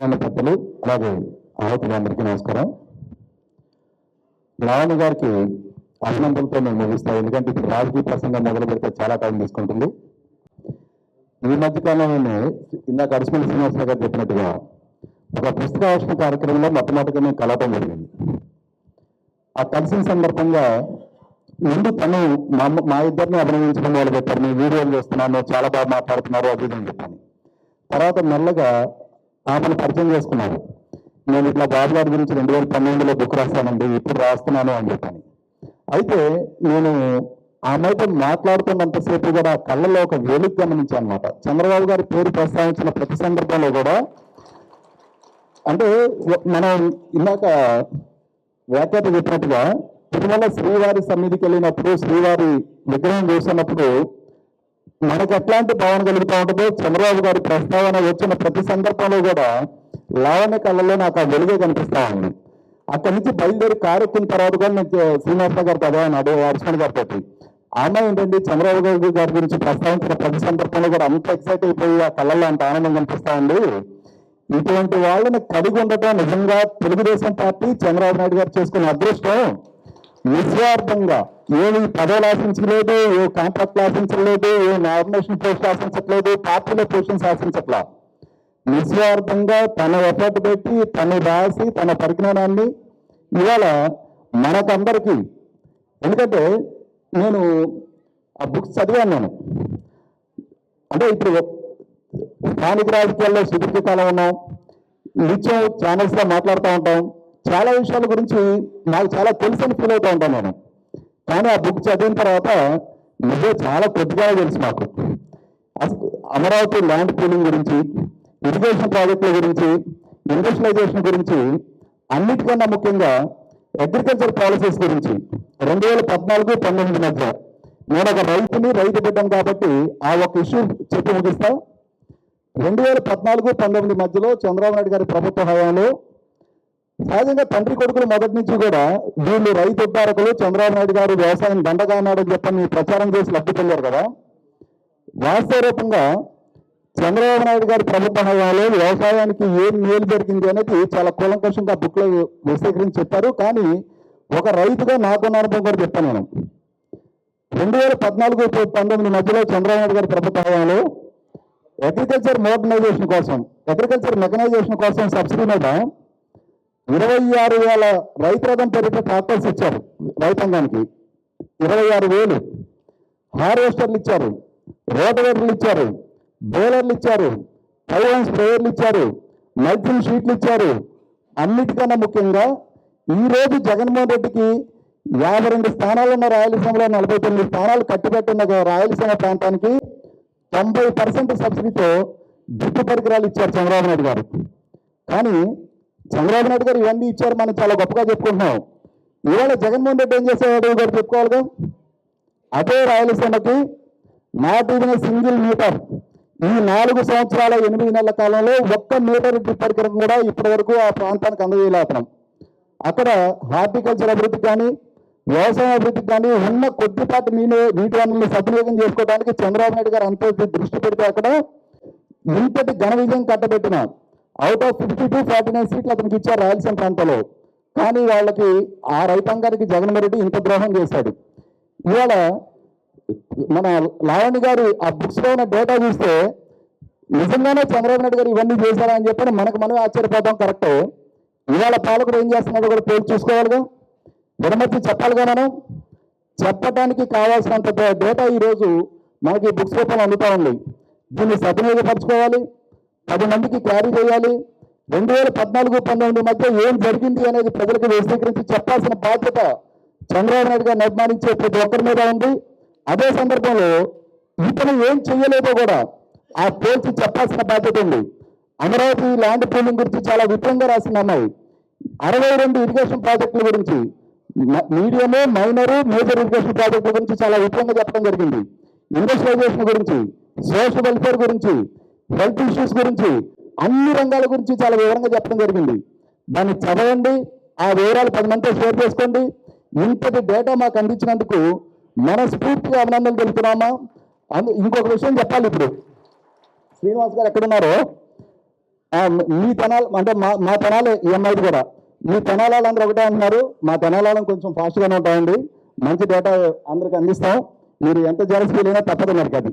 పెద్దలు అలాగే ఆహుతులందరికీ నమస్కారం. లావణ్య గారికి అభినందనలతో మేము ముగిస్తాం. ఎందుకంటే ఇప్పుడు రాజకీయ ప్రసంగం మొదలు పెడితే చాలా టైం తీసుకుంటుంది. ఈ మధ్య కాలంలోనే ఇందాక అడిసిమల్ శ్రీనివాసరావు గారు చెప్పినట్టుగా ఒక పుస్తకావిష్కరణ కార్యక్రమంలో మొట్టమొదటిగా మేము కలవటం జరిగింది. ఆ కలిసిన సందర్భంగా ముందు తను మా మా ఇద్దరిని అభినందించడం మొదలు పెట్టారు మీ వీడియోలు చేస్తున్నాను చాలా బాగా మాట్లాడుతున్నారు అది ఇది అని చెప్పాను. తర్వాత మెల్లగా ఆమెను పరిచయం చేసుకున్నారు నేను ఇట్లా బాబు గారి గురించి రెండు వేల పన్నెండులో బుక్ రాస్తానండి ఇప్పుడు రాస్తున్నాను అని చెప్పాను. అయితే నేను ఆమెతో మాట్లాడుతున్నంతసేపు కూడా కళ్ళలో ఒక వెలుగు గమనించాను అనమాట చంద్రబాబు గారి పేరు ప్రస్తావించిన ప్రతి సందర్భంలో కూడా అంటే మనం ఇందాక వ్యాఖ్యాత చెప్పినట్టుగా తిరుమల శ్రీవారి సన్నిధికి వెళ్ళినప్పుడు శ్రీవారి విగ్రహం చూసినప్పుడు మనకు ఎట్లాంటి భావన కలుగుతూ ఉంటుందో? చంద్రబాబు గారి ప్రస్తావన వచ్చిన ప్రతి సందర్భంలో కూడా లావణ్య కళ్ళలో నాకు ఆ వెలుగే కనిపిస్తా ఉంది. అక్కడి నుంచి బయలుదేరి కారు ఎక్కిన తర్వాత కూడా నేను శ్రీనివాస గారు కదా అన్నాడు లక్ష్మణ్ గారితో ఆమె ఏంటంటే చంద్రబాబు గారి గారి గురించి ప్రస్తావించిన ప్రతి సందర్భంలో కూడా అంత ఎక్సైట్ అయిపోయి ఆ కళ్ళల్లో అంత ఆనందం కనిపిస్తా ఉంది. ఇటువంటి వాళ్ళని కలిగి ఉండటం నిజంగా తెలుగుదేశం పార్టీ చంద్రబాబు నాయుడు గారు చేసుకున్న అదృష్టం. నిస్వార్థంగా ఏమి పదవులు ఆశించలేదు ఏ కాంట్రాక్ట్ ఆశించలేదు ఏ నామినేషన్ పోస్ట్ ఆశించట్లేదు పార్టీలో పొజిషన్స్ ఆశించట్లా నిస్వార్థంగా తన ఎఫర్ట్ పెట్టి తను రాసి తన పరిజ్ఞానాన్ని ఇవాళ మనకందరికీ ఎందుకంటే నేను ఆ బుక్స్ చదివాను నేను. అంటే ఇప్పుడు స్థానిక రాజకీయాల్లో సుదీర్ఘకాలం ఉన్నాం నిత్యం ఛానల్స్లో మాట్లాడుతూ ఉంటాం. చాలా విషయాల గురించి నాకు చాలా తెలుసని ఫీల్ అవుతూ ఉంటాను నేను. కానీ ఆ బుక్ చదివిన తర్వాత నిజం చాలా కొద్దిగా తెలుసు మాకు. అమరావతి ల్యాండ్ పూలింగ్ గురించి ఇరిగేషన్ ప్రాజెక్టుల గురించి ఇండస్ట్రియలైజేషన్ గురించి అన్నిటికన్నా ముఖ్యంగా అగ్రికల్చర్ పాలసీస్ గురించి రెండు వేల పద్నాలుగు పంతొమ్మిది మధ్య నేను ఒక రైతుని రైతు బిడ్డను కాబట్టి ఆ ఒక ఇష్యూ చెప్పి ముగిస్తా. రెండు వేల పద్నాలుగు పంతొమ్మిది మధ్యలో చంద్రబాబు నాయుడు గారి ప్రభుత్వ హయాంలో సహజంగా తండ్రి కొడుకులు మొదటి నుంచి కూడా వీళ్ళు రైతు ఉద్ధారకులు చంద్రబాబు నాయుడు గారు వ్యవసాయం దండగా చెప్పని ప్రచారం చేసి లబ్ధి పొందారు కదా. వాస్తవ రూపంగా చంద్రబాబు నాయుడు గారి ప్రభుత్వ హయాంలో వ్యవసాయానికి ఏం మేలు జరిగింది అనేది చాలా కూలంకషంగా బుక్లో విశేఖరించి చెప్పారు. కానీ ఒక రైతుగా నాకున్న అనుభవం కూడా చెప్తాను నేను. రెండు వేల పద్నాలుగు పంతొమ్మిది మధ్యలో చంద్రబాబు నాయుడు గారి ప్రభుత్వ హయాంలో అగ్రికల్చర్ మోడర్నైజేషన్ కోసం అగ్రికల్చర్ మెకనైజేషన్ కోసం సబ్సిడీ మీద ఇరవై ఆరు వేల రైతు రథం పేరిట ట్రాక్టర్స్ ఇచ్చారు రైతాంగానికి. ఇరవై ఆరు వేలు. హార్వెస్టర్లు ఇచ్చారు రోటవేటర్లు ఇచ్చారు బేలర్లు ఇచ్చారు పైవన్ స్ప్రేయర్లు ఇచ్చారు మల్చింగ్ షీట్లు ఇచ్చారు. అన్నిటికన్నా ముఖ్యంగా ఈ రోజు జగన్మోహన్ రెడ్డికి యాభై రెండు స్థానాలు ఉన్న రాయలసీమలో నలభై తొమ్మిది స్థానాలు కట్టిపెట్టిన రాయలసీమ ప్రాంతానికి తొంభై పర్సెంట్ సబ్సిడీతో డ్రిప్ పరికరాలు ఇచ్చారు చంద్రబాబు నాయుడు గారు. కానీ చంద్రబాబు నాయుడు గారు ఇవన్నీ ఇచ్చారు. మనం చాలా గొప్పగా చెప్పుకుంటున్నాం. ఇవాళ జగన్మోహన్ రెడ్డి ఏం చేసేవాడు గారు చెప్పుకోవాలిగా అదే రాయలసీమకి నాట్ ఈవెన్ సింగిల్ మీటర్. ఈ నాలుగు సంవత్సరాల ఎనిమిది నెలల కాలంలో ఒక్క మీటర్ డ్రిప్ పరికరం కూడా ఇప్పటి వరకు ఆ ప్రాంతానికి అందజేయలేకపోతున్నాం. అక్కడ హార్టికల్చర్ అభివృద్ధికి కానీ వ్యవసాయ అభివృద్ధికి కానీ ఉన్న కొద్దిపాటి నీళ్ళు నీటి వనరులను సద్వినియోగం చేసుకోవడానికి చంద్రబాబు నాయుడు గారు అంత దృష్టి పెడితే అక్కడ ఇంతటి ఘన విజయం కట్టబెట్టినాం. Out of fifty two forty nine సీట్లు అతనికి ఇచ్చారు రాయలసీమ ప్రాంతంలో. కానీ వాళ్ళకి ఆ రైతాంగానికి జగన్మోహన్ రెడ్డి ఇంత ద్రోహం చేశాడు. ఇవాళ మన లావణి గారు ఆ బుక్స్లో ఉన్న డేటా చూస్తే నిజంగానే చంద్రబాబు నాయుడు గారు ఇవన్నీ చేశారా అని చెప్పి మనకు మనం ఆశ్చర్యపోతాం కరెక్ట్ ఇవాళ పాలకుడు ఏం చేస్తున్నాడో కూడా పేరు చూసుకోవాలిగా? విడమర్చి చెప్పాలిగా మనం చెప్పడానికి కావాల్సినంత డేటా ఈరోజు మనకి బుక్స్ రూపంలో అందుతూ ఉంది. దీన్ని సద్వినియోగపరచుకోవాలి. పది మందికి క్యారీ చేయాలి. రెండు వేల పద్నాలుగు పంతొమ్మిది మధ్య ఏం జరిగింది అనేది ప్రజలకు విశదీకరించి చెప్పాల్సిన బాధ్యత చంద్రబాబు నాయుడు గారు నిర్మాణించే ప్రతి ఒక్కరి మీద ఉంది. అదే సందర్భంలో ఇతను ఏం చేయలేదో కూడా ఆ పోల్చి చెప్పాల్సిన బాధ్యత ఉంది. అమరావతి ల్యాండ్ పూలింగ్ గురించి చాలా విపులంగా రాసింది అమ్మాయి. అరవై రెండు ఇరిగేషన్ ప్రాజెక్టుల గురించి మీడియము మైనరు మేజర్ ఇరిగేషన్ ప్రాజెక్టుల గురించి చాలా విపులంగా చెప్పడం జరిగింది. ఇండస్ట్రియలైజేషన్ గురించి సోషల్ వెల్ఫేర్ గురించి హెల్త్ ఇష్యూస్ గురించి అన్ని రంగాల గురించి చాలా వివరంగా చెప్పడం జరిగింది. దాన్ని చదవండి ఆ వివరాలు పది మందితో షేర్ చేసుకోండి. ఇంతటి డేటా మాకు అందించినందుకు మనస్ఫూర్తిగా అభినందనలు తెలుపుతున్నామా? అందు ఇంకొక విషయం చెప్పాలి ఇప్పుడు. శ్రీనివాస్ గారు ఎక్కడున్నారో? మీ తనాలు అంటే మా మా తెనాలి ఈఎంఐది కూడా. మీ తెనాలందరూ ఒకటే అంటున్నారు. మా తెనాలి కొంచెం ఫాస్ట్గానే ఉంటాయండి. మంచి డేటా అందరికి అందిస్తాం. మీరు ఎంత జాగ్రత్త ఫీల్ అయినా తప్పదు మనకి అది.